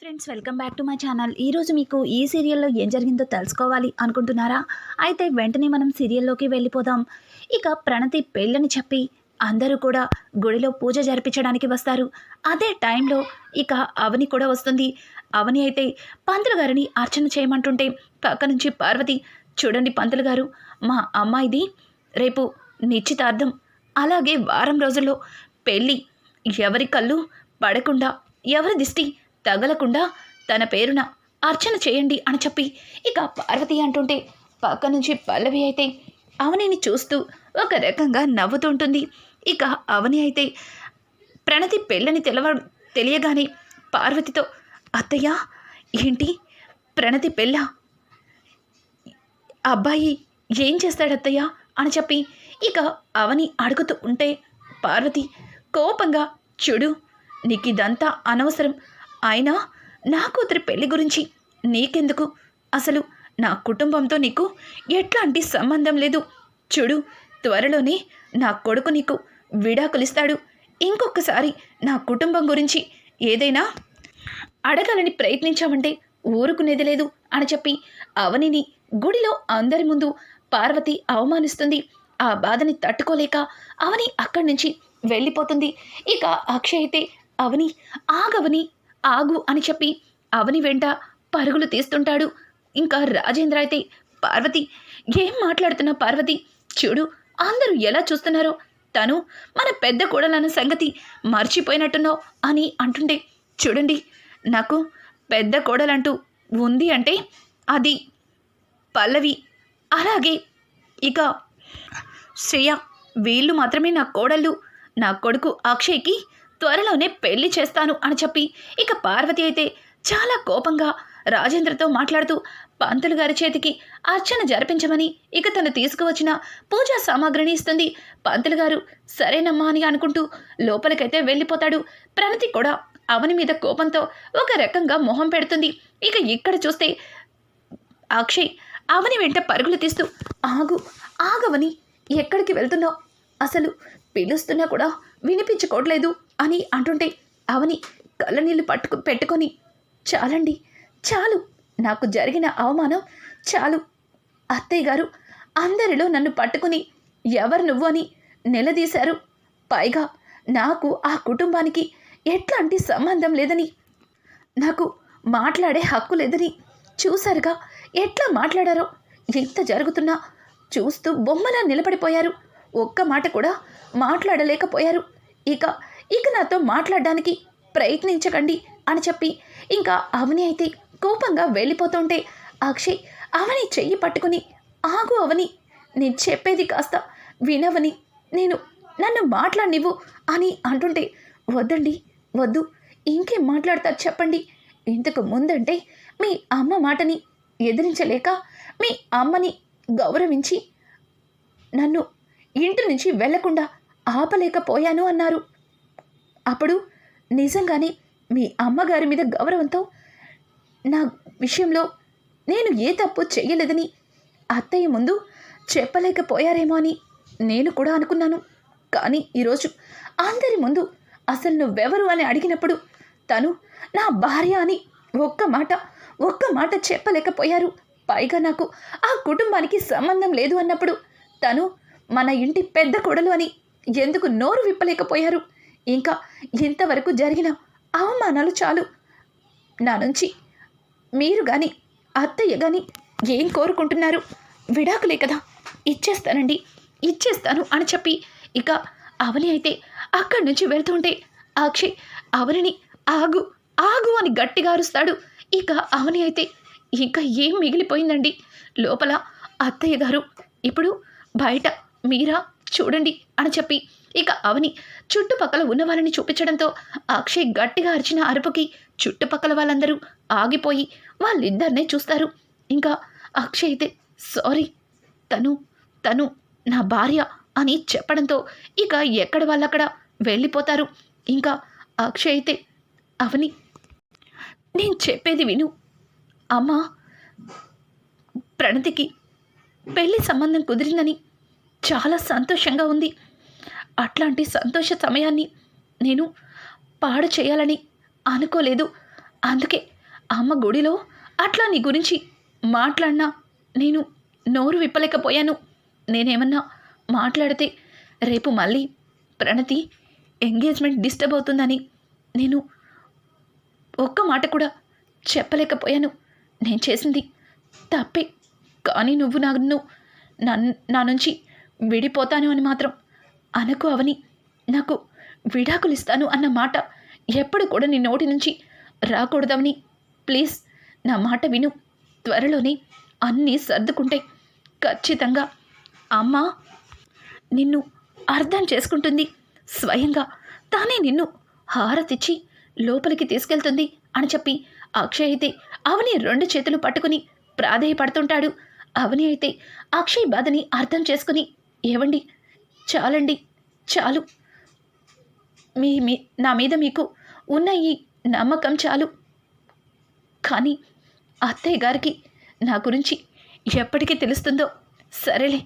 Friends welcome back to my channel ఈరోజు మీకు ఈ సీరియల్లో ఏం జరిగిందో తెలుసుకోవాలి అనుకుంటున్నారా? అయితే వెంటనే మనం సీరియల్లోకి వెళ్ళిపోదాం. ఇక ప్రణతి పెళ్ళని చెప్పి అందరూ కూడా గుడిలో పూజ జరిపించడానికి వస్తారు. అదే టైంలో ఇక అవని కూడా వస్తుంది. అవని అయితే పంతులు గారిని అర్చన చేయమంటుంటే పక్క నుంచి పార్వతి చూడండి పంతులు గారు మా అమ్మాయిది రేపు నిశ్చితార్థం. అలాగే వారం రోజుల్లో పెళ్ళి. ఎవరి కళ్ళు పడకుండా ఎవరి దిష్టి తగలకుండా తన పేరున అర్చన చేయండి అని చెప్పి ఇక పార్వతి అంటుంటే పక్క నుంచి పల్లవి అయితే అవనిని చూస్తూ ఒక రకంగా నవ్వుతుంటుంది. ఇక అవని అయితే ప్రణతి పెళ్ళని తెలవ తెలియగానే పార్వతితో అత్తయ్య ఏంటి? ప్రణతి పెళ్ళ? అబ్బాయి ఏం చేస్తాడు అత్తయ్య? అని చెప్పి ఇక అవని అడుగుతూ ఉంటే పార్వతి కోపంగా చూడు నీకు ఇదంతా అనవసరం. అయినా నా కూతురి పెళ్ళి గురించి నీకెందుకు? అసలు నా కుటుంబంతో నీకు ఎట్లాంటి సంబంధం లేదు? చూడు త్వరలోనే నా కొడుకు నీకు విడాకులిస్తాడు. ఇంకొకసారి నా కుటుంబం గురించి ఏదైనా అడగాలని ప్రయత్నించామంటే ఊరుకునేది లేదు అని చెప్పి అవనిని గుడిలో అందరి ముందు పార్వతి అవమానిస్తుంది. ఆ బాధని తట్టుకోలేక అవని అక్కడి నుంచి వెళ్ళిపోతుంది. ఇక అక్షయ్ అయితే అవని ఆగవని ఆగు అని చెప్పి అవని వెంట పరుగులు తీస్తుంటాడు. ఇంకా రాజేంద్ర అయితే పార్వతి ఏం మాట్లాడుతున్నా పార్వతి? చూడు అందరూ ఎలా చూస్తున్నారో. తను మన పెద్ద కోడలన్న సంగతి మర్చిపోయినట్టున్నావు అని అంటుండే చూడండి నాకు పెద్ద కోడలంటూ ఉంది అంటే అది పల్లవి. అలాగే ఇక శ్రేయ వీళ్ళు మాత్రమే నా కోడళ్ళు. నా కొడుకు అక్షయ్కి త్వరలోనే పెళ్ళి చేస్తాను అని చెప్పి ఇక పార్వతి అయితే చాలా కోపంగా రాజేంద్రతో మాట్లాడుతూ పంతులు గారి చేతికి అర్చన జరిపించమని ఇక తను తీసుకువచ్చిన పూజా సామాగ్రిని ఇస్తుంది. పంతులు గారు సరేనమ్మా అని అనుకుంటూ లోపలికైతే వెళ్ళిపోతాడు. ప్రణతి కూడా అవని మీద కోపంతో ఒక రకంగా మొహం పెడుతుంది. ఇక ఇక్కడ చూస్తే అక్షయ్ అవని వెంట పరుగులు తీస్తూ ఆగు ఆగవని ఎక్కడికి వెళ్తున్నావు? అసలు పిలుస్తున్నా కూడా వినిపించుకోవట్లేదు. అని అంటుంటే అవని కళ్ళనీళ్ళు పట్టుకు పెట్టుకొని చాలండి చాలు. నాకు జరిగిన అవమానం చాలు. అత్తయ్య గారు అందరిలో నన్ను పట్టుకుని ఎవరు నువ్వు అని నిలదీశారు. పైగా నాకు ఆ కుటుంబానికి ఎట్లాంటి సంబంధం లేదని నాకు మాట్లాడే హక్కు లేదని చూశారుగా. ఎట్లా మాట్లాడారో ఎంత జరుగుతున్నా చూస్తూ బొమ్మలా నిలబడిపోయారు. ఒక్క మాట కూడా మాట్లాడలేకపోయారు. ఇక ఇక నాతో మాట్లాడడానికి ప్రయత్నించకండి అని చెప్పి ఇంకా అవని అయితే కోపంగా వెళ్ళిపోతుంటే అక్షయ్ అవని చెయ్యి పట్టుకుని ఆగు అవని నేను చెప్పేది కాస్త వినవని నేను నన్ను మాట్లాడినివ్వు అని అంటుంటే వద్దండి వద్దు ఇంకేం మాట్లాడతారు చెప్పండి. ఇంతకు ముందంటే మీ అమ్మ మాటని ఎదిరించలేక మీ అమ్మని గౌరవించి నన్ను ఇంటి నుంచి వెళ్ళకుండా ఆపలేకపోయాను అన్నారు. అప్పుడు నిజంగానే మీ అమ్మగారి మీద గౌరవంతో నా విషయంలో నేను ఏ తప్పు చేయలేదని అత్తయ్య ముందు చెప్పలేకపోయారేమో అని నేను కూడా అనుకున్నాను. కానీ ఈరోజు అందరి ముందు అసలు నువ్వెవరు అని అడిగినప్పుడు తను నా భార్య అని ఒక్క మాట ఒక్క మాట చెప్పలేకపోయారు. పైగా నాకు ఆ కుటుంబానికి సంబంధం లేదు అన్నప్పుడు తను మన ఇంటి పెద్ద కొడలు అని ఎందుకు నోరు విప్పలేకపోయారు? ఇంకా ఇంతవరకు జరిగిన అవమానాలు చాలు. నా నుంచి మీరు కానీ అత్తయ్య కానీ ఏం కోరుకుంటున్నారు? విడాకులే కదా. ఇచ్చేస్తానండి. ఇచ్చేస్తాను అని చెప్పి ఇక అవని అయితే అక్కడి నుంచి వెళ్తుంటే అక్షయ్ అవనిని ఆగు ఆగు అని గట్టిగా అరుస్తాడు. ఇక అవని అయితే ఇంకా ఏం మిగిలిపోయిందండి? లోపల అత్తయ్య గారు ఇప్పుడు బయట మీరా చూడండి అని చెప్పి ఇక అవని చుట్టుపక్కల ఉన్న వారిని చూపించడంతో అక్షయ్ గట్టిగా అరిచిన అరుపుకి చుట్టుపక్కల వాళ్ళందరూ ఆగిపోయి వాళ్ళిద్దరినే చూస్తారు. ఇంకా అక్షయ్ అయితే సారీ తను తను నా భార్య అని చెప్పడంతో ఇక ఎక్కడ వాళ్ళక్కడ వెళ్ళిపోతారు. ఇంకా అక్షయ్ అయితే అవని నేను చెప్పేది విను. అమ్మా ప్రణతికి పెళ్ళి సంబంధం కుదిరిందని చాలా సంతోషంగా ఉంది. అట్లాంటి సంతోష సమయాన్ని నేను పాడు చేయాలని అనుకోలేదు. అందుకే అమ్మ గుడిలో అట్లా నీ గురించి మాట్లాడినా నేను నోరు విప్పలేకపోయాను. నేనేమన్నా మాట్లాడితే రేపు మళ్ళీ ప్రణతి ఎంగేజ్మెంట్ డిస్టర్బ్ అవుతుందని నేను ఒక్క మాట కూడా చెప్పలేకపోయాను. నేను చేసింది తప్పే. కానీ నువ్వు నన్ను నా నుంచి విడిపోతాను అని మాత్రం అనకు అవని. నాకు విడాకులు ఇస్తాను అన్న మాట ఎప్పుడు కూడా నీ నోటి నుంచి రాకూడదవని. ప్లీజ్ నా మాట విను. త్వరలోనే అన్నీ సర్దుకుంటాయి. ఖచ్చితంగా. అమ్మ నిన్ను అర్థం చేసుకుంటుంది. స్వయంగా తానే నిన్ను హారతిచ్చి లోపలికి తీసుకెళ్తుంది అని చెప్పి అక్షయ్ అయితే అవని రెండు చేతులు పట్టుకుని ప్రాధేయపడుతుంటాడు. అవని అయితే అక్షయ్ బాధని అర్థం చేసుకుని ఏవండి చాలండి చాలు. మీ మీ నా మీద మీకు ఉన్న ఈ నమ్మకం చాలు. కానీ అత్తయ్య గారికి నా గురించి ఎప్పటికీ తెలుస్తుందో సరేలే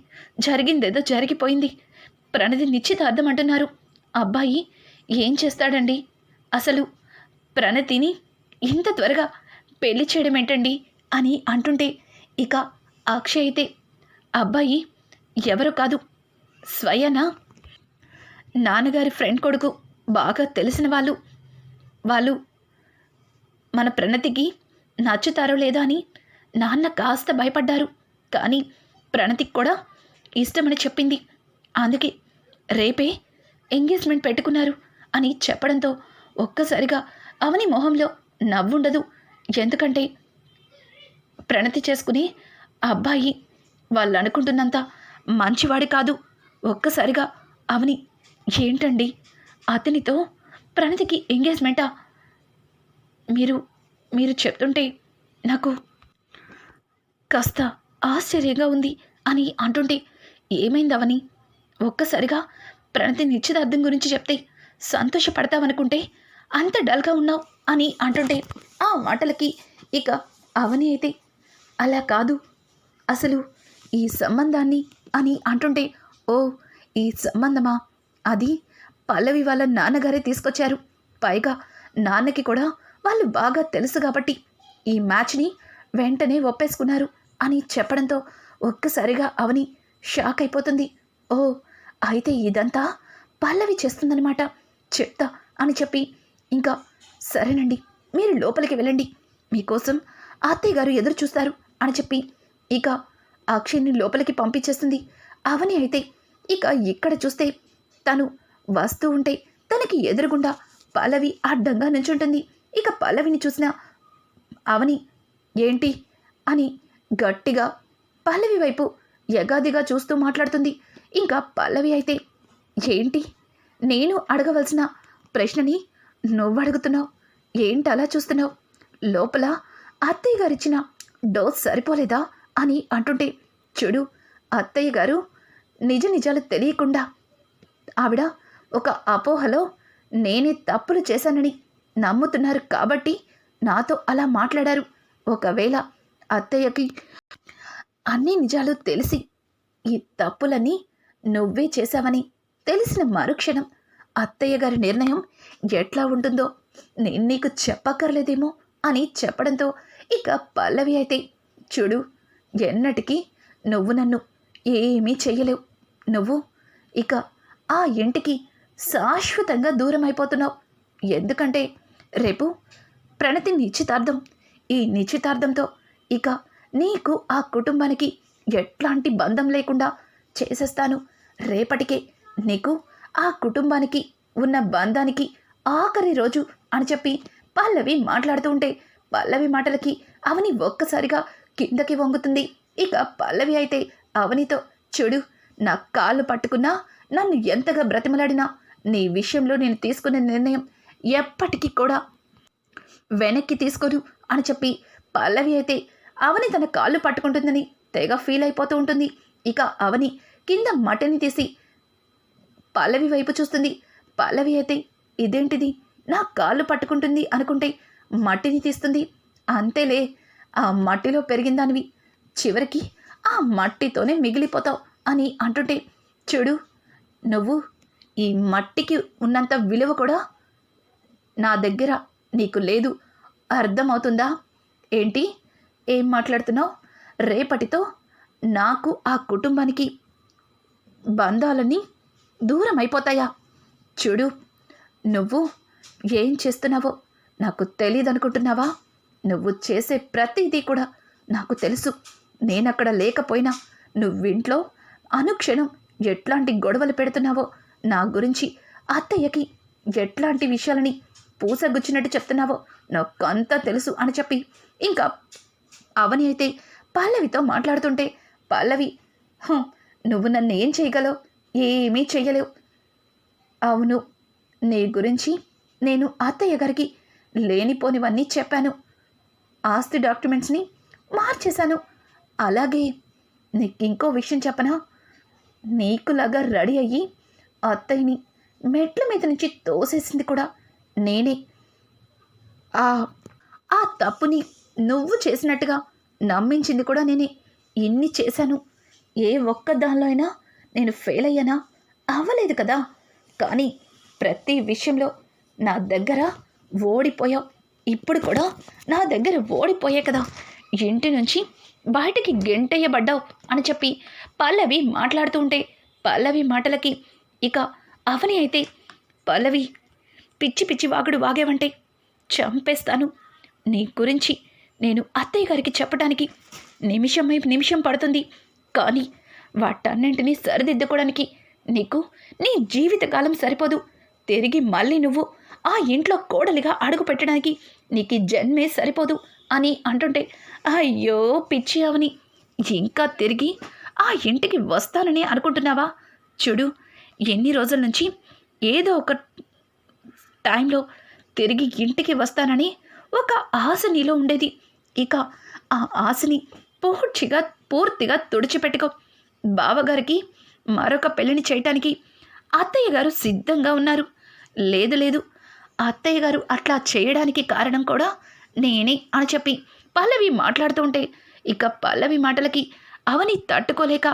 జరిగిందేదో జరిగిపోయింది. ప్రణది నిశ్చితార్థం అంటున్నారు. అబ్బాయి ఏం చేస్తాడండి? అసలు ప్రణతిని ఇంత త్వరగా పెళ్ళి చేయడం ఏంటండి అని అంటుంటే ఇక అక్షయ్ అయితే అబ్బాయి ఎవరు కాదు స్వయన? నాన్నగారి ఫ్రెండ్ కొడుకు బాగా తెలిసిన వాళ్ళు. వాళ్ళు మన ప్రణతికి నచ్చుతారో లేదో అని నాన్న కాస్త భయపడ్డారు. కానీ ప్రణతికి కూడా ఇష్టమని చెప్పింది. అందుకే రేపే ఎంగేజ్మెంట్ పెట్టుకున్నారు అని చెప్పడంతో ఒక్కసారిగా అవని మొహంలో నవ్వుండదు. ఎందుకంటే ప్రణతి చేసుకుని అబ్బాయి వాళ్ళు అనుకుంటున్నంత మంచివాడి కాదు. ఒక్కసారిగా అవని ఏంటండి? అతనితో ప్రణతికి ఎంగేజ్మెంటా? మీరు మీరు చెప్తుంటే నాకు కాస్త ఆశ్చర్యంగా ఉంది అని అంటుంటే ఏమైందవని ఒక్కసారిగా ప్రణతి నిశ్చితార్థం గురించి చెప్తే సంతోషపడతావనుకుంటే అంత డల్గా ఉన్నావు అని అంటుంటే ఆ మాటలకి ఇక అవని అయితే అలా కాదు. అసలు ఈ సంబంధాన్ని అని అంటుంటే ఓ ఈ సంబంధమా? అది పల్లవి వాళ్ళ నాన్నగారే తీసుకొచ్చారు. పైగా నాన్నకి కూడా వాళ్ళు బాగా తెలుసు కాబట్టి ఈ మ్యాచ్ని వెంటనే ఒప్పేసుకున్నారు అని చెప్పడంతో ఒక్కసారిగా అవని షాక్ అయిపోతుంది. ఓ అయితే ఇదంతా పల్లవి చేస్తుందనమాట చెప్తా అని చెప్పి ఇంకా సరేనండి మీరు లోపలికి వెళ్ళండి. మీకోసం అత్తయ్య గారు ఎదురు చూస్తారు అని చెప్పి ఇక అక్షయ్ని లోపలికి పంపించేస్తుంది. అవని అయితే ఇక ఇక్కడ చూస్తే తను వస్తూ ఉంటే తనకి ఎదురుగుండా పల్లవి అడ్డంగా నుంచుంటుంది ఇక పల్లవిని చూసిన అవని ఏంటి? అని గట్టిగా పల్లవి వైపు యగాదిగా చూస్తూ మాట్లాడుతుంది. ఇంకా పల్లవి అయితే ఏంటి? నేను అడగవలసిన ప్రశ్నని నువ్వు అడుగుతున్నావు. ఏంటి అలా చూస్తున్నావు? లోపల అత్తయ్య గారిచ్చిన డోస్ సరిపోలేదా? అని అంటుంటే చూడు అత్తయ్య గారు నిజ నిజాలు తెలియకుండా. ఆవిడ ఒక అపోహలో నేనే తప్పులు చేశానని నమ్ముతున్నారు కాబట్టి నాతో అలా మాట్లాడారు. ఒకవేళ అత్తయ్యకి అన్ని నిజాలు తెలిసి ఈ తప్పులన్నీ నువ్వే చేశావని తెలిసిన మరుక్షణం అత్తయ్య గారి నిర్ణయం ఎట్లా ఉంటుందో నేను నీకు చెప్పక్కర్లేదేమో అని చెప్పడంతో ఇక పల్లవి అయితే చూడు ఎన్నటికీ నువ్వు నన్ను ఏమీ చెయ్యలేవు. నువ్వు? ఇక ఆ ఇంటికి శాశ్వతంగా దూరం అయిపోతున్నావు ఎందుకంటే రేపు ప్రణతి నిశ్చితార్థం. ఈ నిశ్చితార్థంతో ఇక నీకు ఆ కుటుంబానికి ఎట్లాంటి బంధం లేకుండా చేసేస్తాను. రేపటికే నీకు ఆ కుటుంబానికి ఉన్న బంధానికి ఆఖరి రోజు అని చెప్పి పల్లవి మాట్లాడుతూ ఉంటే పల్లవి మాటలకి అవని ఒక్కసారిగా కిందకి వంగుతుంది. ఇక పల్లవి అయితే అవనితో చెడు నా కాళ్ళు పట్టుకున్నా నన్ను ఎంతగా బ్రతిమలాడినా నీ విషయంలో నేను తీసుకున్న నిర్ణయం ఎప్పటికీ కూడా వెనక్కి తీసుకోను అని చెప్పి పల్లవి అయితే అవని తన కాళ్ళు పట్టుకుంటుందని తెగ ఫీల్ అయిపోతూ ఉంటుంది. ఇక అవని కింద మటని తీసి పల్లవి వైపు చూస్తుంది. పల్లవి అయితే ఇదేంటిది? నా కాళ్ళు పట్టుకుంటుంది అనుకుంటే మట్టిని తీస్తుంది. అంతేలే ఆ మట్టిలో పెరిగిన దానివి చివరికి ఆ మట్టితోనే మిగిలిపోతావు. అని అంటుంటే చూడు నువ్వు ఈ మట్టికి ఉన్నంత విలువ కూడా నా దగ్గర నీకు లేదు. అర్థమవుతుందా? ఏంటి? ఏం మాట్లాడుతున్నావు? రేపటితో నాకు ఆ కుటుంబానికి బంధాలన్నీ దూరం అయిపోతాయా? చూడు నువ్వు ఏం చేస్తున్నావో నాకు తెలియదు అనుకుంటున్నావా నువ్వు చేసే ప్రతిదీ కూడా నాకు తెలుసు. నేనక్కడ లేకపోయినా నువ్వింట్లో అనుక్షణం ఎట్లాంటి గొడవలు పెడుతున్నావో నా గురించి అత్తయ్యకి ఎట్లాంటి విషయాలని పూసగుచ్చినట్టు చెప్తున్నావో నాకంతా తెలుసు అని చెప్పి ఇంకా అవని అయితే పల్లవితో మాట్లాడుతుంటే పల్లవి నువ్వు నన్ను ఏం చేయగలవు? ఏమీ చెయ్యలేవు. అవును నీ గురించి నేను అత్తయ్య గారికి లేనిపోనివన్నీ చెప్పాను. ఆస్తి డాక్యుమెంట్స్ని మార్చేశాను. అలాగే నీకు ఇంకో విషయం చెప్పనా? నీకులాగా రెడీ అయ్యి అత్తయ్యని మెట్ల మీద నుంచి తోసేసింది కూడా నేనే. ఆ ఆ తప్పుని నువ్వు చేసినట్టుగా నమ్మించింది కూడా నేనే. ఎన్ని చేశాను. ఏ ఒక్క దానిలో అయినా నేను ఫెయిల్ అయ్యానా? అవ్వలేదు కదా. కానీ ప్రతి విషయంలో నా దగ్గర ఓడిపోయావు. ఇప్పుడు కూడా నా దగ్గర ఓడిపోయే కదా. ఇంటి నుంచి బయటికి గెంటయ్యబడ్డావు అని చెప్పి పల్లవి మాట్లాడుతూ ఉంటే పల్లవి మాటలకి ఇక అవని అయితే పల్లవి పిచ్చి పిచ్చి వాగుడు వాగేవంటే చంపేస్తాను. నీ గురించి నేను అత్తయ్య గారికి చెప్పడానికి నిమిషం నిమిషం పడుతుంది. కానీ వాటన్నింటినీ సరిదిద్దుకోవడానికి నీకు నీ జీవితకాలం సరిపోదు. తిరిగి మళ్ళీ నువ్వు ఆ ఇంట్లో కోడలిగా అడుగు పెట్టడానికి నీకు జన్మే సరిపోదు అని అంటుంటే అయ్యో పిచ్చి అవని ఇంకా తిరిగి ఆ ఇంటికి వస్తానని అనుకుంటున్నావా? చూడు ఎన్ని రోజుల నుంచి ఏదో ఒక టైంలో తిరిగి ఇంటికి వస్తానని ఒక ఆశ నీలో ఉండేది. ఇక ఆ ఆశని పూర్తిగా పూర్తిగా తుడిచిపెట్టుకో. బావగారికి మరొక పెళ్ళిని చేయటానికి అత్తయ్య గారు సిద్ధంగా ఉన్నారు. లేదు లేదు. అత్తయ్య గారు అట్లా చేయడానికి కారణం కూడా నేనే అని చెప్పి పల్లవి మాట్లాడుతూ ఉంటే ఇక పల్లవి మాటలకి అవని తట్టుకోలేక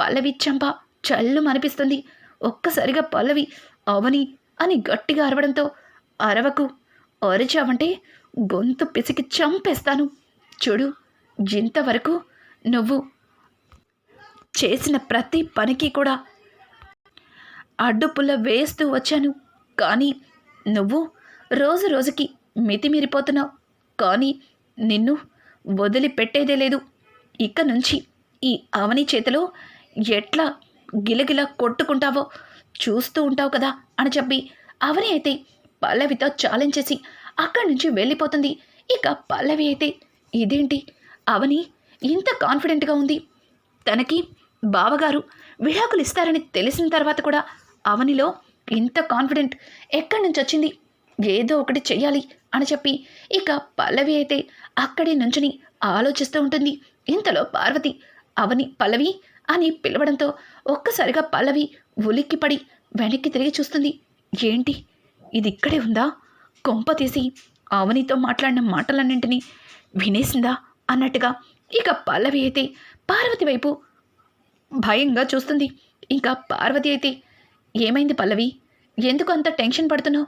పల్లవి చంప చల్లు అనిపిస్తుంది ఒక్కసారిగా పల్లవి అవని అని గట్టిగా అరవడంతో అరవకు అరిచావంటే గొంతు పిసికి చంపేస్తాను. చూడు ఇంతవరకు నువ్వు చేసిన ప్రతి పనికి కూడా అడ్డుపుల్ల వేస్తూ వచ్చాను. కానీ నువ్వు రోజు రోజుకి మితిమీరిపోతున్నావు. కానీ నిన్ను వదిలిపెట్టేదే లేదు. ఇక నుంచి ఈ అవని చేతిలో ఎట్లా గిలగిలా కొట్టుకుంటావో చూస్తూ ఉంటావు కదా అని చెప్పి అవని అయితే పల్లవితో ఛాలెంజ్ చేసి అక్కడి నుంచి వెళ్ళిపోతుంది. ఇక పల్లవి అయితే ఇదేంటి? అవని ఇంత కాన్ఫిడెంట్గా ఉంది. తనకి బావగారు విడాకులు ఇస్తారని తెలిసిన తర్వాత కూడా అవనిలో ఇంత కాన్ఫిడెంట్ ఎక్కడి నుంచి వచ్చింది? ఏదో ఒకటి చెయ్యాలి అని చెప్పి ఇక పల్లవి అయితే అక్కడి నుంచుని ఆలోచిస్తూ ఉంటుంది. ఇంతలో పార్వతి అవని పల్లవి అని పిలవడంతో ఒక్కసారిగా పల్లవి ఉలిక్కిపడి వెనక్కి తిరిగి చూస్తుంది. ఏంటి? ఇది ఇక్కడే ఉందా? కొంప తీసి అవనితో మాట్లాడిన మాటలన్నింటినీ వినేసిందా అన్నట్టుగా ఇక పల్లవి అయితే పార్వతి వైపు భయంగా చూస్తుంది. ఇంకా పార్వతి అయితే ఏమైంది పల్లవి? ఎందుకు అంత టెన్షన్ పడుతున్నావు?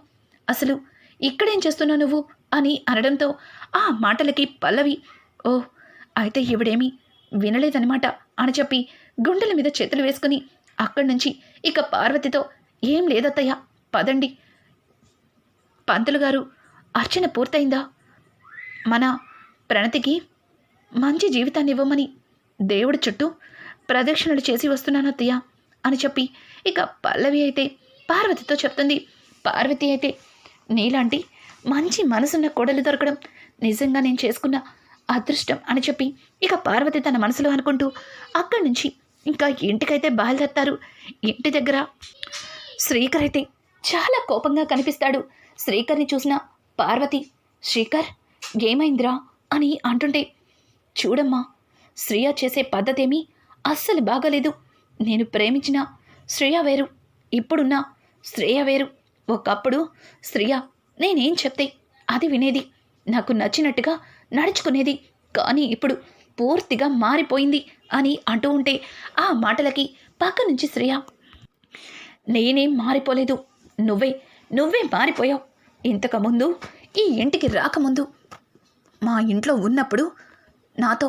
అసలు ఇక్కడేం చేస్తున్నావు నువ్వు? అని అనడంతో ఆ మాటలకి పల్లవి ఓ అయితే ఇవిడేమి వినలేదనమాట అని చెప్పి గుండెల మీద చేతులు వేసుకుని అక్కడి నుంచి ఇక పార్వతితో ఏం లేదత్తయ్య పదండి. పంతులు గారు అర్చన పూర్తయిందా? మన ప్రణతికి మంచి జీవితాన్ని ఇవ్వమని దేవుడి చుట్టూ ప్రదక్షిణలు చేసి వస్తున్నానత్తయ్య అని చెప్పి ఇక పల్లవి అయితే పార్వతితో చెప్తుంది. పార్వతి అయితే నీలాంటి మంచి మనసున్న కోడలు దొరకడం నిజంగా నేను చేసుకున్న అదృష్టం అని చెప్పి ఇక పార్వతి తన మనసులో అనుకుంటూ అక్కడి నుంచి ఇంకా ఇంటికైతే బయలుదేరతారు. ఇంటి దగ్గర శ్రీకర్ అయితే చాలా కోపంగా కనిపిస్తాడు. శ్రీకర్ని చూసిన పార్వతి శ్రీకర్ ఏమైందిరా? అని అంటుంటే చూడమ్మా శ్రేయ చేసే పద్ధతేమీ అస్సలు బాగలేదు. నేను ప్రేమించిన శ్రేయ వేరు ఇప్పుడున్న శ్రేయ వేరు. ఒకప్పుడు శ్రేయ నేనేం చెప్తే అది వినేది. నాకు నచ్చినట్టుగా నడుచుకునేది. కానీ ఇప్పుడు పూర్తిగా మారిపోయింది అని అంటూ ఉంటే ఆ మాటలకి పక్క నుంచి శ్రేయ నేనేం మారిపోలేదు. నువ్వే నువ్వే మారిపోయావు. ఇంతకుముందు ఈ ఇంటికి రాకముందు మా ఇంట్లో ఉన్నప్పుడు నాతో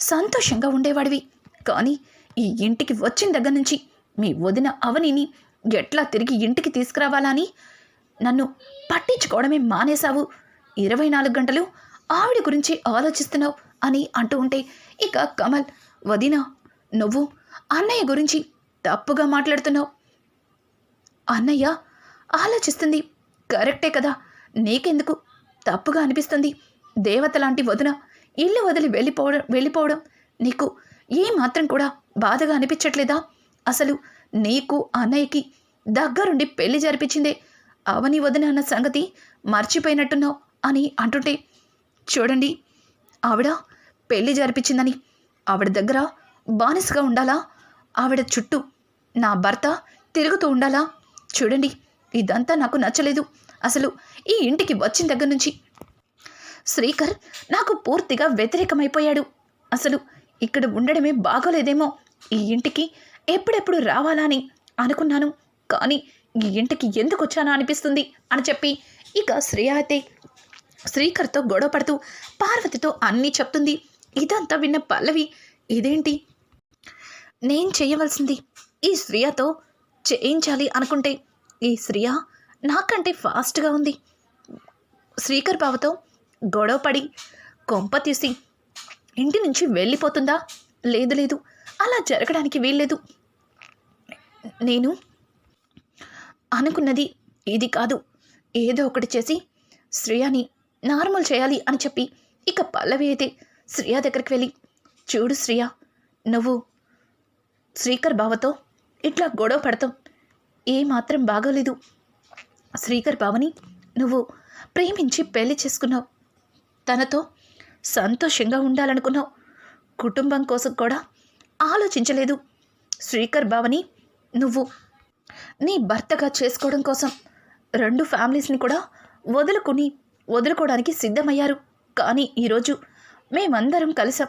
సంతోషంగా ఉండేవాడివి. కానీ ఈ ఇంటికి వచ్చిన దగ్గర నుంచి మీ వదిన అవనిని ఎట్లా తిరిగి ఇంటికి తీసుకురావాలని నన్ను పట్టించుకోవడమే మానేశావు. ఇరవై నాలుగు గంటలు ఆవిడ గురించి ఆలోచిస్తున్నావు అని అంటూ ఉంటే ఇక కమల్ వదిన నువ్వు అన్నయ్య గురించి తప్పుగా మాట్లాడుతున్నావు. అన్నయ్య ఆలోచిస్తుంది కరెక్టే కదా నీకెందుకు? తప్పుగా అనిపిస్తుంది. దేవత లాంటి వదిన ఇల్లు వదిలి వెళ్ళిపోవడం వెళ్ళిపోవడం నీకు ఏ మాత్రం కూడా బాధగా అనిపించట్లేదా? అసలు నీకు అన్నయ్యకి దగ్గరుండి పెళ్ళి జరిపించిందే అవని వదిన అన్న సంగతి మర్చిపోయినట్టున్నావు అని అంటుంటే చూడండి ఆవిడ పెళ్ళి జరిపించిందని. ఆవిడ దగ్గర బానిసగా ఉండాలా? ఆవిడ చుట్టూ నా భర్త తిరుగుతూ ఉండాలా? చూడండి ఇదంతా నాకు నచ్చలేదు. అసలు ఈ ఇంటికి వచ్చిన దగ్గర నుంచి శ్రీకర్ నాకు పూర్తిగా వ్యతిరేకమైపోయాడు. అసలు ఇక్కడ ఉండడమే బాగోలేదేమో. ఈ ఇంటికి ఎప్పుడెప్పుడు రావాలా అని అనుకున్నాను. కానీ ఈ ఇంటికి ఎందుకు వచ్చానో అనిపిస్తుంది అని చెప్పి ఇక శ్రేయ అయితే శ్రీకర్తో గొడవ పడుతూ పార్వతితో అన్నీ చెప్తుంది. ఇదంతా విన్న పల్లవి ఇదేంటి? నేను చేయవలసింది ఈ శ్రియతో చేయించాలి అనుకుంటే. ఈ శ్రియ నాకంటే ఫాస్ట్గా ఉంది. శ్రీకర్ బావతో గొడవపడి కొంప తీసి ఇంటి నుంచి వెళ్ళిపోతుందా? లేదు లేదు. అలా జరగడానికి వీల్లేదు. నేను అనుకున్నది ఇది కాదు. ఏదో ఒకటి చేసి శ్రేయాని నార్మల్ చేయాలి అని చెప్పి ఇక పల్లవి అయితే శ్రియ దగ్గరికి వెళ్ళి చూడు శ్రియ నువ్వు శ్రీకర్ బావతో ఇట్లా గొడవ పడతాం ఏమాత్రం బాగోలేదు. శ్రీకర్ బావని నువ్వు ప్రేమించి పెళ్ళి చేసుకున్నావు. తనతో సంతోషంగా ఉండాలనుకున్నావు. కుటుంబం కోసం కూడా ఆలోచించలేదు. శ్రీకర్ బావని నువ్వు నీ భర్తగా చేసుకోవడం కోసం రెండు ఫ్యామిలీస్ని కూడా వదులుకుని వదులుకోవడానికి సిద్ధమయ్యారు. కానీ ఈరోజు మేమందరం కలిసాం.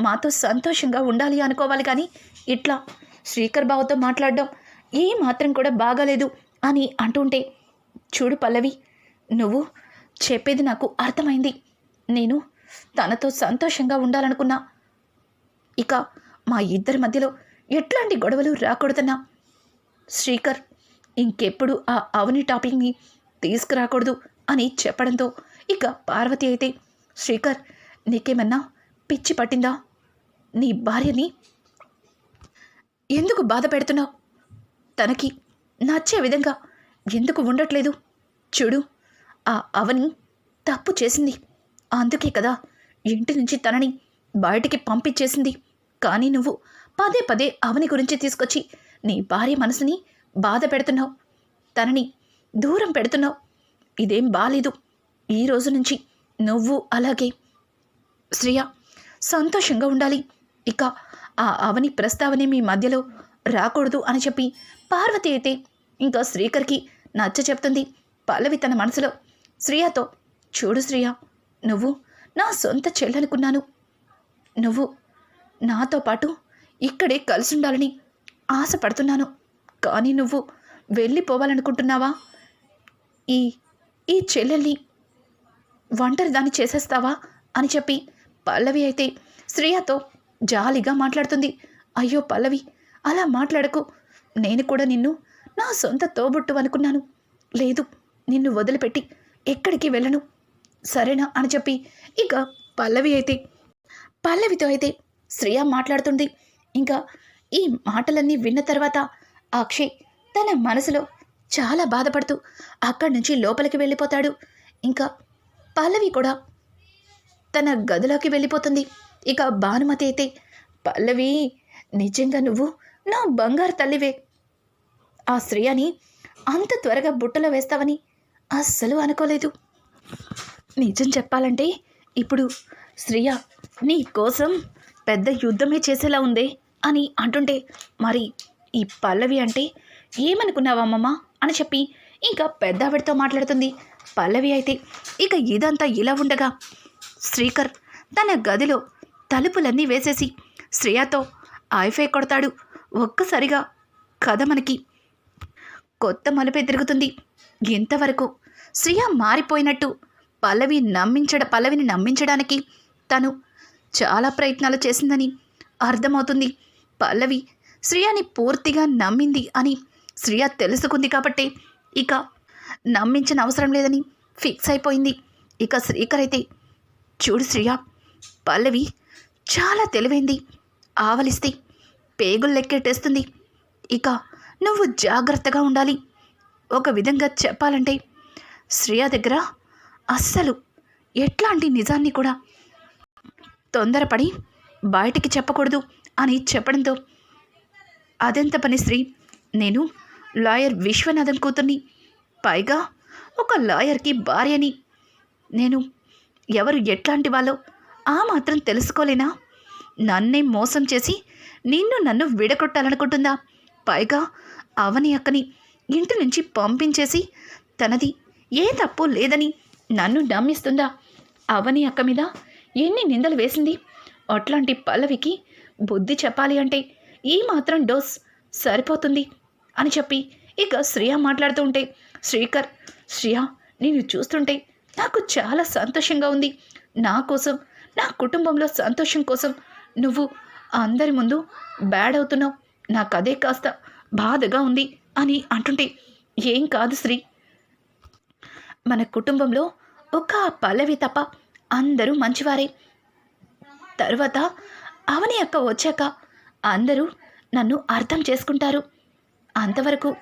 మాతో సంతోషంగా ఉండాలి అనుకోవాలి కానీ ఇట్లా శ్రీకర్ బావతో మాట్లాడడం ఏ మాత్రం కూడా బాగాలేదు అని అంటుంటే చూడు పల్లవి నువ్వు చెప్పేది నాకు అర్థమైంది. నేను తనతో సంతోషంగా ఉండాలనుకున్నా. ఇక మా ఇద్దరి మధ్యలో ఎట్లాంటి గొడవలు రాకూడదన్నా. శ్రీకర్ ఇంకెప్పుడు ఆ అవని టాపిక్ని తీసుకురాకూడదు. అని చెప్పడంతో ఇక పార్వతి అయితే శ్రీకర్ నీకేమన్నా పిచ్చి పట్టిందా? నీ భార్యని ఎందుకు బాధ పెడుతున్నావు? తనకి నచ్చే విధంగా ఎందుకు ఉండట్లేదు? చూడు ఆ అవని తప్పు చేసింది. అందుకే కదా ఇంటి నుంచి తనని బయటికి పంపించేసింది. కానీ నువ్వు పదే పదే అవని గురించి తీసుకొచ్చి నీ భార్య మనసుని బాధ పెడుతున్నావు. తనని దూరం పెడుతున్నావు. ఇదేం బాలేదు. ఈ రోజు నుంచి నువ్వు అలాగే. శ్రియ సంతోషంగా ఉండాలి. ఇక ఆ అవని ప్రస్తావనే మీ మధ్యలో రాకూడదు అని చెప్పి పార్వతి అయితే ఇంకా శ్రీకర్కి నచ్చ చెప్తుంది. పల్లవి తన మనసులో శ్రియతో చూడు శ్రియ నువ్వు నా సొంత చెల్లనుకున్నాను నువ్వు నాతో పాటు ఇక్కడే కలిసి ఉండాలని ఆశపడుతున్నాను. కానీ నువ్వు వెళ్ళిపోవాలనుకుంటున్నావా? ఈ ఈ చెల్లెల్ని ఒంటరి దాన్ని చేసేస్తావా? అని చెప్పి పల్లవి అయితే శ్రేయతో జాలిగా మాట్లాడుతుంది. అయ్యో పల్లవి అలా మాట్లాడకు. నేను కూడా నిన్ను నా సొంత తోబుట్టు అనుకున్నాను. లేదు నిన్ను వదిలిపెట్టి ఎక్కడికి వెళ్ళను. సరేనా? అని చెప్పి ఇక పల్లవి అయితే పల్లవితో అయితే శ్రేయ మాట్లాడుతుంది. ఇంకా ఈ మాటలన్నీ విన్న తర్వాత అక్షయ్ తన మనసులో చాలా బాధపడుతూ అక్కడి నుంచి లోపలికి వెళ్ళిపోతాడు. ఇంకా పల్లవి కూడా తన గదిలోకి వెళ్ళిపోతుంది. ఇక భానుమతి అయితే పల్లవి నిజంగా నువ్వు నా బంగారు తల్లివే. ఆ శ్రేయని అంత త్వరగా బుట్టలో వేస్తావని అస్సలు అనుకోలేదు. నిజం చెప్పాలంటే ఇప్పుడు శ్రియ నీ కోసం పెద్ద యుద్ధమే చేసేలా ఉందే అని అంటుంటే మరి ఈ పల్లవి అంటే ఏమనుకున్నావమ్మమ్మ అని చెప్పి ఇంకా పెద్దావిడితో మాట్లాడుతుంది. పల్లవి అయితే ఇక ఇదంతా ఇలా ఉండగా శ్రీకర్ తన గదిలో తలుపులన్నీ వేసేసి శ్రేయతో ఐఫై కొడతాడు. ఒక్కసారిగా కథ మనకి కొత్త మలుపే తిరుగుతుంది. ఇంతవరకు శ్రియ మారిపోయినట్టు పల్లవి నమ్మించడ పల్లవిని నమ్మించడానికి తను చాలా ప్రయత్నాలు చేసిందని అర్థమవుతుంది. పల్లవి శ్రియని పూర్తిగా నమ్మింది అని శ్రియ తెలుసుకుంది కాబట్టి ఇక నమ్మించిన అవసరం లేదని ఫిక్స్ అయిపోయింది. ఇక శ్రీకర్ అయితే చూడు శ్రియ పల్లవి చాలా తెలివైంది. ఆవలిస్తే పేగులు లెక్కెట్టేస్తుంది ఇక నువ్వు జాగ్రత్తగా ఉండాలి. ఒక విధంగా చెప్పాలంటే శ్రియ దగ్గర అస్సలు ఎట్లాంటి నిజాన్ని కూడా తొందరపడి బయటికి చెప్పకూడదు అని చెప్పడంతో అదెంత పని శ్రీ? నేను లాయర్ విశ్వనాథన్ కూతుర్ని. పైగా ఒక లాయర్కి భార్యని. నేను ఎవరు ఎట్లాంటి వాళ్ళో ఆ మాత్రం తెలుసుకోలేనా? నన్నే మోసం చేసి నిన్ను నన్ను విడగొట్టాలనుకుంటుందా? పైగా అవని అక్కని ఇంటి నుంచి పంపించేసి తనది ఏ తప్పు లేదని నన్ను నమ్మిస్తుందా? అవని అక్క మీద ఎన్ని నిందలు వేసింది? అట్లాంటి పల్లవికి బుద్ధి చెప్పాలి అంటే ఈ మాత్రం డోస్ సరిపోతుంది. అని చెప్పి ఇక శ్రియ మాట్లాడుతూ ఉంటే శ్రీకర్ శ్రియ నేను చూస్తుంటే నాకు చాలా సంతోషంగా ఉంది. నా కోసం నా కుటుంబంలో సంతోషం కోసం నువ్వు అందరి ముందు బ్యాడ్ అవుతున్నావు. నాకు అదే కాస్త బాధగా ఉంది అని అంటుంటే ఏం కాదు శ్రీ. మన కుటుంబంలో ఒక పల్లవి తప్ప అందరూ మంచివారే. తర్వాత అవని అక్క వచ్చాక అందరూ నన్ను అర్థం చేసుకుంటారు. అంతవరకు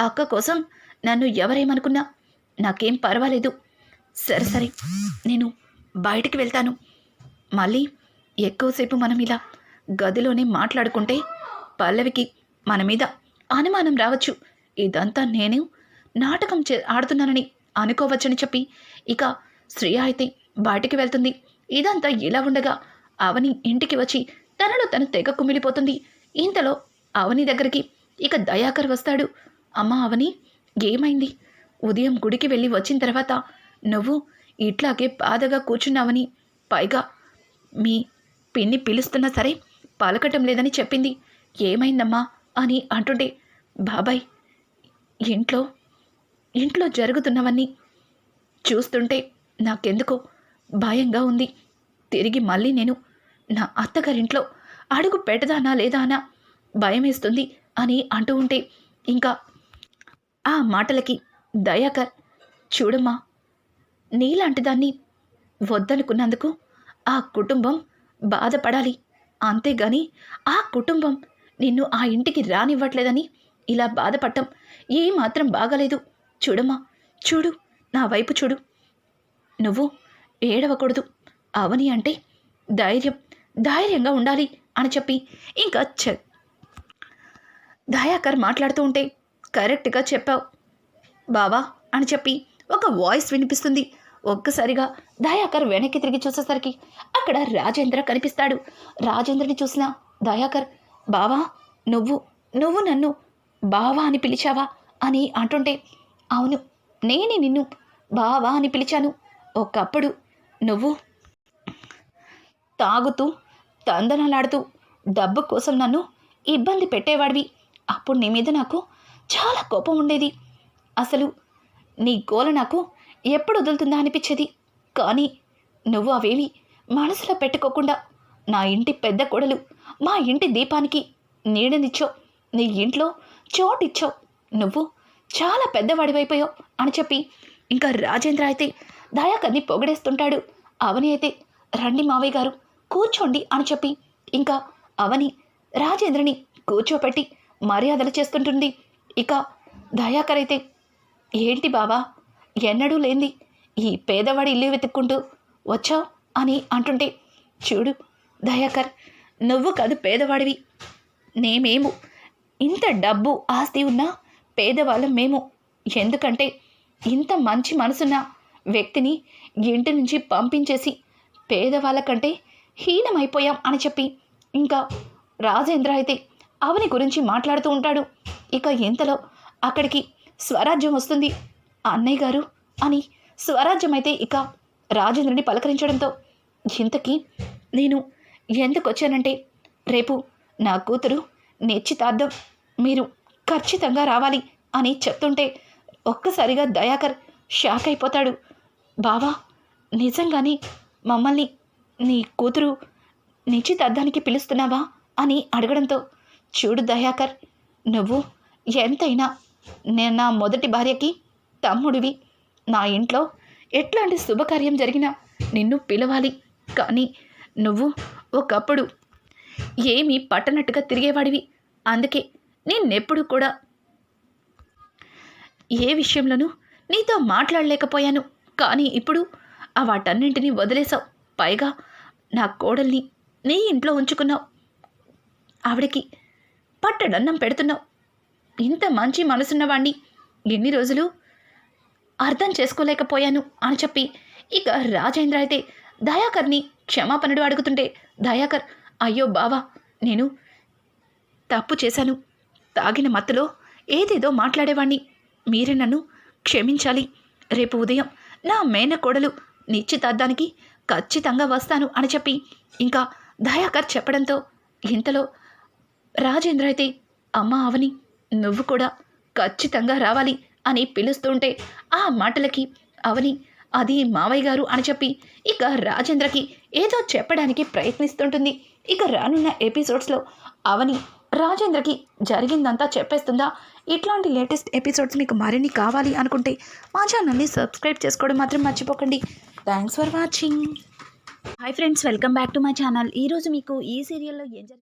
అక్క కోసం నన్ను ఎవరేమనుకున్నా నాకేం పర్వాలేదు. సరే సరే. నేను బయటికి వెళ్తాను. మళ్ళీ ఎక్కువసేపు మనం ఇలా గదిలోనే మాట్లాడుకుంటే పల్లవికి మన మీద అనుమానం రావచ్చు. ఇదంతా నేను నాటకం చే ఆడుతున్నానని అనుకోవచ్చని చెప్పి ఇక శ్రీ అయితే బయటికి వెళ్తుంది. ఇదంతా ఇలా ఉండగా అవని ఇంటికి వచ్చి తనలో తను తెగ కుమిలిపోతుంది. ఇంతలో అవని దగ్గరికి ఇక దయాకర్ వస్తాడు. అమ్మ అవని ఏమైంది? ఉదయం గుడికి వెళ్ళి వచ్చిన తర్వాత నువ్వు ఇట్లాగే బాధగా కూర్చున్నావని పైగా మీ పిన్ని పిలుస్తున్నా సరే పలకటం లేదని చెప్పింది. ఏమైందమ్మా అని అంటుంటే బాబాయ్ ఇంట్లో ఇంట్లో జరుగుతున్నవన్నీ చూస్తుంటే నాకెందుకో భయంగా ఉంది. తిరిగి మళ్ళీ నేను నా అత్తగారింట్లో అడుగు పెట్టదానా లేదా అనా భయమేస్తుంది. అని అంటూ ఉంటే ఇంకా ఆ మాటలకి దయాకర్ చూడమ్మా నీలాంటి దాన్ని వద్దనుకున్నందుకు ఆ కుటుంబం బాధపడాలి. అంతేగాని ఆ కుటుంబం నిన్ను ఆ ఇంటికి రానివ్వట్లేదని ఇలా బాధపడటం ఏమాత్రం బాగలేదు. చూడమ్మా చూడు నా వైపు చూడు. నువ్వు ఏడవకూడదు. అవని అంటే ధైర్యం ధైర్యంగా ఉండాలి అని చెప్పి ఇంకా చె దయాకర్ మాట్లాడుతూ ఉంటే కరెక్ట్గా చెప్పావు. బావా అని చెప్పి ఒక వాయిస్ వినిపిస్తుంది. ఒక్కసారిగా దయాకర్ వెనక్కి తిరిగి చూసేసరికి అక్కడ రాజేంద్ర కనిపిస్తాడు. రాజేంద్రని చూసిన దయాకర్ బావా నువ్వు నువ్వు నన్ను బావా అని పిలిచావా? అని అంటుంటే అవును నేనే నిన్ను బావా అని పిలిచాను. ఒకప్పుడు నువ్వు తాగుతూ తందనలాడుతూ డబ్బు కోసం నన్ను ఇబ్బంది పెట్టేవాడివి. అప్పుడు నీ మీద నాకు చాలా కోపం ఉండేది. అసలు నీ గోల నాకు ఎప్పుడు వదులుతుందా అనిపించేది. కానీ నువ్వు అవేమి మనసులో పెట్టుకోకుండా నా ఇంటి పెద్ద కొడలు మా ఇంటి దీపానికి నీడనిచ్చావు నీ ఇంట్లో చోటిచ్చావు నువ్వు చాలా పెద్దవాడివైపోయావు అని చెప్పి ఇంకా రాజేంద్ర అయితే దయాకర్ని పొగడేస్తుంటాడు. అవని అయితే రండి మావయ్య గారు కూర్చోండి అని చెప్పి ఇంకా అవని రాజేంద్రని కూర్చోపెట్టి మర్యాదలు చేస్తుంటుంది. ఇక దయాకర్ అయితే ఏంటి బావా ఎన్నడూ లేంది ఈ పేదవాడి ఇల్లు వెతుక్కుంటూ వచ్చావు? అని అంటుంటే చూడు దయాకర్ నువ్వు కాదు పేదవాడివి. నేమేము? ఇంత డబ్బు ఆస్తి ఉన్నా పేదవాళ్ళం మేము. ఎందుకంటే ఇంత మంచి మనసున్న వ్యక్తిని ఇంటి నుంచి పంపించేసి పేదవాళ్ళ కంటే హీనమైపోయాం అని చెప్పి ఇంకా రాజేంద్ర అయితే అవని గురించి మాట్లాడుతూ ఉంటాడు. ఇక ఇంతలో అక్కడికి స్వరాజ్యం వస్తుంది. అన్నయ్య గారు అని స్వరాజ్యం అయితే ఇక రాజేంద్రుని పలకరించడంతో ఇంతకీ నేను ఎందుకు వచ్చానంటే రేపు నా కూతురు నిశ్చితార్థం మీరు ఖచ్చితంగా రావాలి అని చెప్తుంటే ఒక్కసారిగా దయాకర్ షాక్ అయిపోతాడు. బావా నిజంగానే మమ్మల్ని నీ కూతురు నిశ్చితార్థానికి పిలుస్తున్నావా అని అడగడంతో చూడు దయాకర్ నువ్వు ఎంతైనా నేను నా మొదటి భార్యకి తమ్ముడివి. నా ఇంట్లో ఎట్లాంటి శుభకార్యం జరిగినా నిన్ను పిలవాలి. కానీ నువ్వు ఒకప్పుడు ఏమీ పట్టనట్టుగా తిరిగేవాడివి. అందుకే నేనెప్పుడు కూడా ఏ విషయంలోనూ నీతో మాట్లాడలేకపోయాను. కానీ ఇప్పుడు వాటన్నింటినీ వదిలేసావు పైగా నా కోడల్ని నీ ఇంట్లో ఉంచుకున్నావు. ఆవిడకి పట్టడన్నం పెడుతున్నావు. ఇంత మంచి మనసున్నవాణ్ణి ఎన్ని రోజులు అర్థం చేసుకోలేకపోయాను అని చెప్పి ఇక రాజేంద్ర అయితే దయాకర్ని క్షమాపణడు అడుగుతుంటే దయాకర్ అయ్యో బావా నేను తప్పు చేశాను. తాగిన మత్తులో ఏదేదో మాట్లాడేవాణ్ణి. మీరే నన్ను క్షమించాలి. రేపు ఉదయం నా మేనకోడలు నిశ్చితార్థానికి ఖచ్చితంగా వస్తాను అని చెప్పి ఇంకా దయాకర్ చెప్పడంతో ఇంతలో రాజేంద్ర అయితే అమ్మ అవని నువ్వు కూడా ఖచ్చితంగా రావాలి అని పిలుస్తుంటే ఆ మాటలకి అవని అది మావయ్య గారు అని చెప్పి ఇక రాజేంద్రకి ఏదో చెప్పడానికి ప్రయత్నిస్తుంటుంది. ఇక రానున్న ఎపిసోడ్స్లో అవని రాజేంద్రకి జరిగిందంతా చెప్పేస్తుందా? ఇట్లాంటి లేటెస్ట్ ఎపిసోడ్స్ మీకు మరిన్ని కావాలి అనుకుంటే మా ఛానల్ని సబ్స్క్రైబ్ చేసుకోవడం మాత్రం మర్చిపోకండి. Thanks for watching. Hi friends welcome back to my channel. ఈరోజు మీకు ఈ సీరియల్లో ఏం జరిగింది